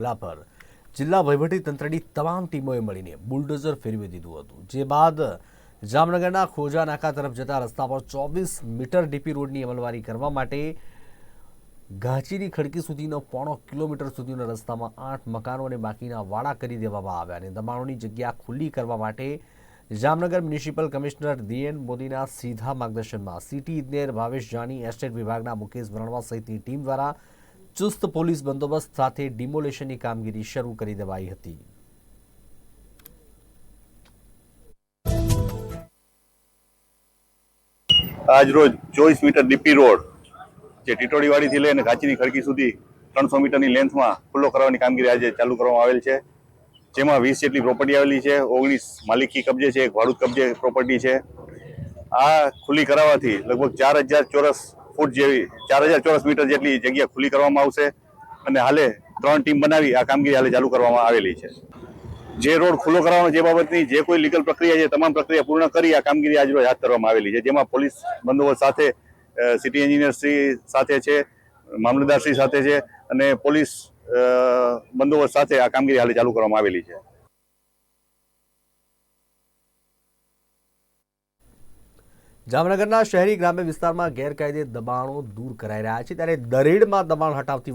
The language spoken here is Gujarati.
જિલ્લા પર. જિલ્લા વહીવટીતંત્રની તમામ ટીમોએ મળીને બુલડોઝર ફેરવી દીધું હતું. જે બાદ જામનગરના ખોજા નાકા તરફ જતા રસ્તા પર ચોવીસ મીટર ડીપી રોડની અમલવારી કરવા માટે ઘાંચીની ખડકી સુધીનો પોણો કિલોમીટર સુધીના રસ્તામાં આઠ મકાનો અને બાકીના વાડા કરી દેવામાં આવ્યા અને દબાણોની જગ્યા ખુલ્લી કરવા માટે જામનગર મ્યુનિસિપલ કમિશનર ડીએન મોદીના સીધા માર્ગદર્શનમાં સિટી ઇજનેર ભાવેશ જાની એસ્ટેટ વિભાગના મુકેશ વરણવા સહિતની ટીમ દ્વારા ચુસ્ત પોલીસ બંદોબસ્ત સાથે ડિમોલેશનની કામગીરી શરૂ કરી દેવાઈ હતી. આજ રોજ ચોવીસ મીટર ડીપી રોડ, જે ટીટોડીવાડીથી લઈને ઘાચીની ખડકી સુધી ત્રણસો મીટરની લેન્થમાં ખુલ્લો કરવાની કામગીરી આજે ચાલુ કરવામાં આવેલ છે. જેમાં વીસ જેટલી પ્રોપર્ટી આવેલી છે, ઓગણીસ માલિકી કબજે છે, એક ભાડુત કબજે પ્રોપર્ટી છે. આ ખુલ્લી કરાવવાથી લગભગ ચાર હજાર ચોરસ ફૂટ જેવી ચાર હજાર ચોરસ મીટર જેટલી જગ્યા ખુલ્લી કરવામાં આવશે અને હાલે ત્રણ ટીમ બનાવી આ કામગીરી હાલે ચાલુ કરવામાં આવેલી છે. જે રોડ ખુલ્લો કરવાનો જે બાબતની જે કોઈ લીગલ પ્રક્રિયા છે તમામ પ્રક્રિયા પૂર્ણ કરી આ કામગીરી આજરોજ હાથ ધરવામાં આવેલી છે. જેમાં પોલીસ બંદોબસ્ત સાથે સિટી એન્જિનિયર શ્રી સાથે છે મામલતદારશ્રી સાથે છે અને પોલીસ બંદોબસ્ત સાથે આ કામગીરી હાલે ચાલુ કરવામાં આવેલી છે. જામનગરના શહેરી ગ્રામ્ય વિસ્તારમાં ગેરકાયદે દબાણો દૂર કરાઈ રહ્યા છે. ત્યારે દરેડમાં દબાણ હટાવતી